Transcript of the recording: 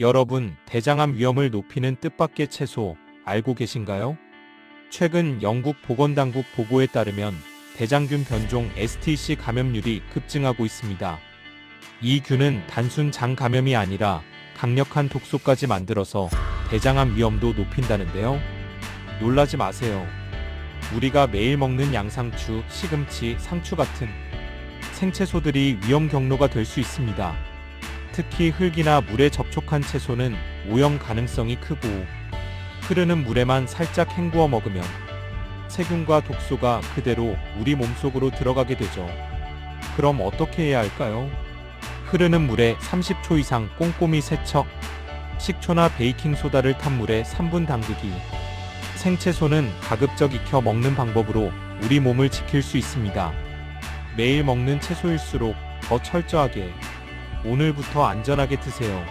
여러분, 대장암 위험을 높이는 뜻밖의 채소 알고 계신가요? 최근 영국 보건당국 보고에 따르면 대장균 변종 STC 감염률이 급증하고 있습니다. 이 균은 단순 장 감염이 아니라 강력한 독소까지 만들어서 대장암 위험도 높인다는데요. 놀라지 마세요. 우리가 매일 먹는 양상추, 시금치, 상추 같은 생채소들이 위험 경로가 될 수 있습니다. 특히 흙이나 물에 접촉한 채소는 오염 가능성이 크고 흐르는 물에만 살짝 헹구어 먹으면 세균과 독소가 그대로 우리 몸속으로 들어가게 되죠. 그럼 어떻게 해야 할까요? 흐르는 물에 30초 이상 꼼꼼히 세척, 식초나 베이킹소다를 탄 물에 3분 담그기. 생채소는 가급적 익혀 먹는 방법으로 우리 몸을 지킬 수 있습니다. 매일 먹는 채소일수록 더 철저하게 오늘부터 안전하게 드세요.